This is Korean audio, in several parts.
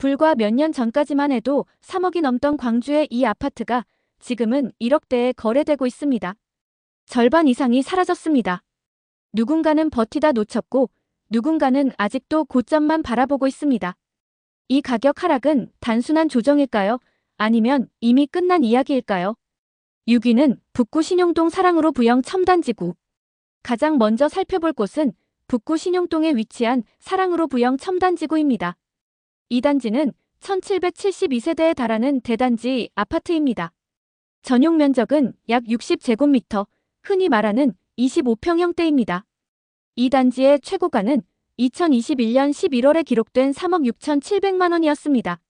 불과 몇 년 전까지만 해도 3억이 넘던 광주의 이 아파트가 지금은 1억대에 거래되고 있습니다. 절반 이상이 사라졌습니다. 누군가는 버티다 놓쳤고 누군가는 아직도 고점만 바라보고 있습니다. 이 가격 하락은 단순한 조정일까요? 아니면 이미 끝난 이야기일까요? 6위는 북구 신용동 사랑으로 부영 첨단지구. 가장 먼저 살펴볼 곳은 북구 신용동에 위치한 사랑으로 부영 첨단지구입니다. 이 단지는 1772세대에 달하는 대단지 아파트입니다. 전용 면적은 약 60제곱미터, 흔히 말하는 25평형대입니다. 이 단지의 최고가는 2021년 11월에 기록된 3억 6,700만 원이었습니다.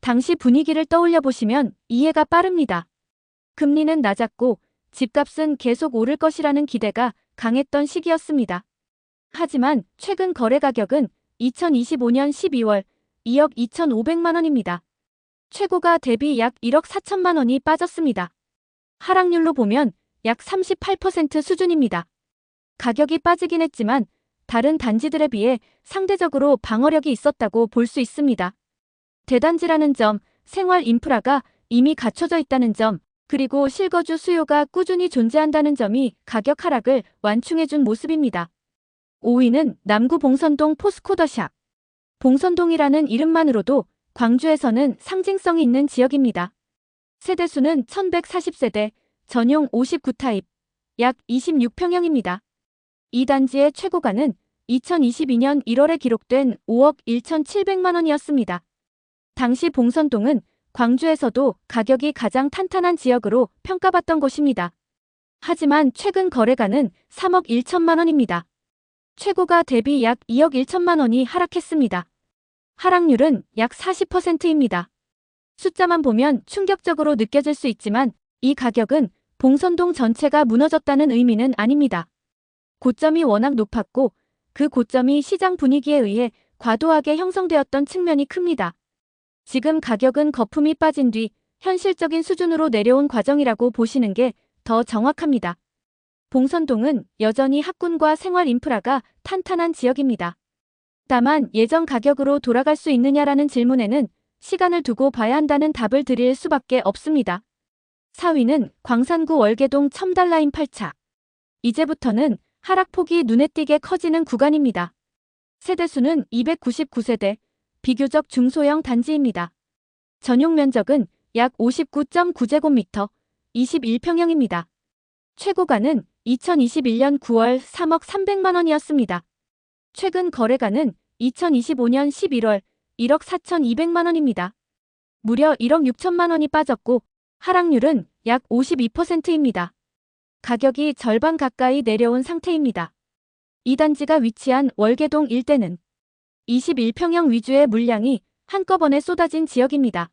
당시 분위기를 떠올려 보시면 이해가 빠릅니다. 금리는 낮았고 집값은 계속 오를 것이라는 기대가 강했던 시기였습니다. 하지만 최근 거래 가격은 2025년 12월 2억 2,500만 원입니다. 최고가 대비 약 1억 4천만 원이 빠졌습니다. 하락률로 보면 약 38% 수준입니다. 가격이 빠지긴 했지만 다른 단지들에 비해 상대적으로 방어력이 있었다고 볼 수 있습니다. 대단지라는 점, 생활 인프라가 이미 갖춰져 있다는 점, 그리고 실거주 수요가 꾸준히 존재한다는 점이 가격 하락을 완충해준 모습입니다. 5위는 남구 봉선동 포스코더샵. 봉선동이라는 이름만으로도 광주에서는 상징성이 있는 지역입니다. 세대수는 1140세대, 전용 59타입, 약 26평형입니다. 이 단지의 최고가는 2022년 1월에 기록된 5억 1,700만 원이었습니다. 당시 봉선동은 광주에서도 가격이 가장 탄탄한 지역으로 평가받던 곳입니다. 하지만 최근 거래가는 3억 1천만 원입니다. 최고가 대비 약 2억 1천만 원이 하락했습니다. 하락률은 약 40%입니다. 숫자만 보면 충격적으로 느껴질 수 있지만 이 가격은 봉선동 전체가 무너졌다는 의미는 아닙니다. 고점이 워낙 높았고 그 고점이 시장 분위기에 의해 과도하게 형성되었던 측면이 큽니다. 지금 가격은 거품이 빠진 뒤 현실적인 수준으로 내려온 과정이라고 보시는 게 더 정확합니다. 봉선동은 여전히 학군과 생활 인프라가 탄탄한 지역입니다. 다만 예전 가격으로 돌아갈 수 있느냐라는 질문에는 시간을 두고 봐야 한다는 답을 드릴 수밖에 없습니다. 4위는 광산구 월계동 첨달라인 8차. 이제부터는 하락폭이 눈에 띄게 커지는 구간입니다. 세대수는 299세대, 비교적 중소형 단지입니다. 전용 면적은 약 59.9제곱미터, 21평형입니다. 최고가는 2021년 9월 3억 300만 원이었습니다. 최근 거래가는 2025년 11월 1억 4,200만 원입니다. 무려 1억 6천만 원이 빠졌고 하락률은 약 52%입니다. 가격이 절반 가까이 내려온 상태입니다. 이 단지가 위치한 월계동 일대는 21평형 위주의 물량이 한꺼번에 쏟아진 지역입니다.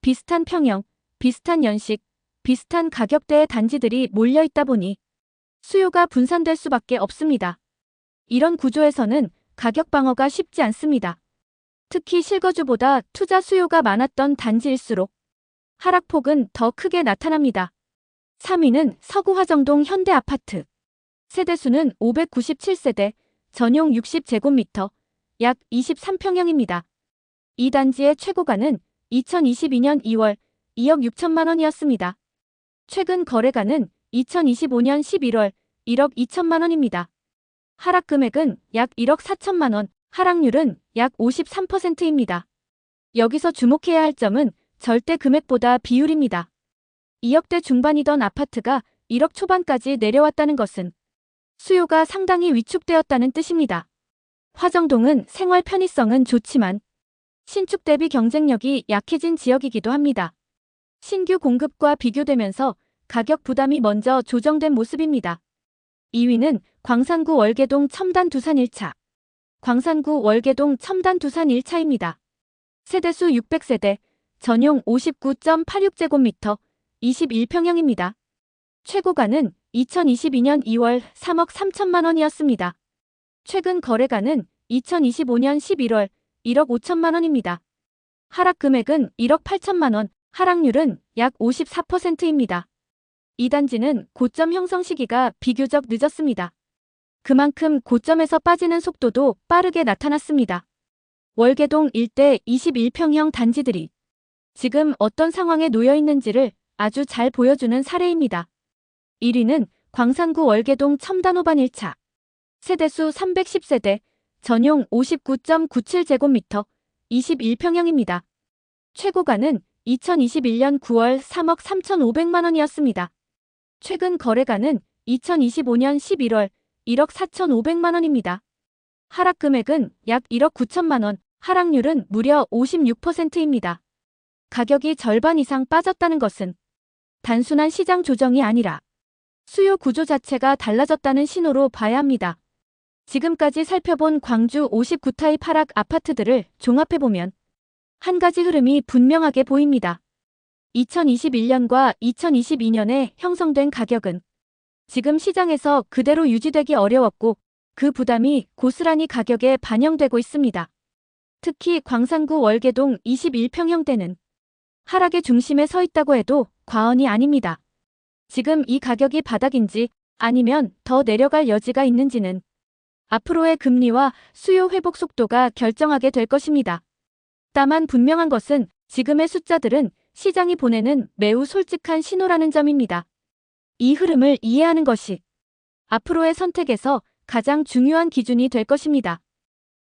비슷한 평형, 비슷한 연식, 비슷한 가격대의 단지들이 몰려 있다 보니 수요가 분산될 수밖에 없습니다. 이런 구조에서는 가격 방어가 쉽지 않습니다. 특히 실거주보다 투자 수요가 많았던 단지일수록 하락폭은 더 크게 나타납니다. 3위는 서구 화정동 현대아파트. 세대수는 597세대, 전용 60제곱미터, 약 23평형입니다. 이 단지의 최고가는 2022년 2월 2억 6천만 원이었습니다. 최근 거래가는 2025년 11월 1억 2천만 원입니다. 하락 금액은 약 1억 4천만 원, 하락률은 약 53%입니다. 여기서 주목해야 할 점은 절대 금액보다 비율입니다. 2억대 중반이던 아파트가 1억 초반까지 내려왔다는 것은 수요가 상당히 위축되었다는 뜻입니다. 화정동은 생활 편의성은 좋지만 신축 대비 경쟁력이 약해진 지역이기도 합니다. 신규 공급과 비교되면서 가격 부담이 먼저 조정된 모습입니다. 2위는 광산구 월계동 첨단 두산 1차. 광산구 월계동 첨단 두산 1차입니다. 세대수 600세대, 전용 59.86제곱미터, 21평형입니다. 최고가는 2022년 2월 3억 3천만 원이었습니다. 최근 거래가는 2025년 11월 1억 5천만 원입니다. 하락 금액은 1억 8천만 원, 하락률은 약 54%입니다. 이 단지는 고점 형성 시기가 비교적 늦었습니다. 그만큼 고점에서 빠지는 속도도 빠르게 나타났습니다. 월계동 일대 21평형 단지들이 지금 어떤 상황에 놓여 있는지를 아주 잘 보여주는 사례입니다. 1위는 광산구 월계동 첨단호반 1차. 세대수 310세대, 전용 59.97제곱미터, 21평형입니다. 최고가는 2021년 9월 3억 3,500만 원이었습니다. 최근 거래가는 2025년 11월 1억 4,500만 원입니다. 하락 금액은 약 1억 9천만 원, 하락률은 무려 56%입니다. 가격이 절반 이상 빠졌다는 것은 단순한 시장 조정이 아니라 수요 구조 자체가 달라졌다는 신호로 봐야 합니다. 지금까지 살펴본 광주 59타입 하락 아파트들을 종합해보면 한 가지 흐름이 분명하게 보입니다. 2021년과 2022년에 형성된 가격은 지금 시장에서 그대로 유지되기 어려웠고 그 부담이 고스란히 가격에 반영되고 있습니다. 특히 광산구 월계동 21평형대는 하락의 중심에 서 있다고 해도 과언이 아닙니다. 지금 이 가격이 바닥인지 아니면 더 내려갈 여지가 있는지는 앞으로의 금리와 수요 회복 속도가 결정하게 될 것입니다. 다만 분명한 것은 지금의 숫자들은 시장이 보내는 매우 솔직한 신호라는 점입니다. 이 흐름을 이해하는 것이 앞으로의 선택에서 가장 중요한 기준이 될 것입니다.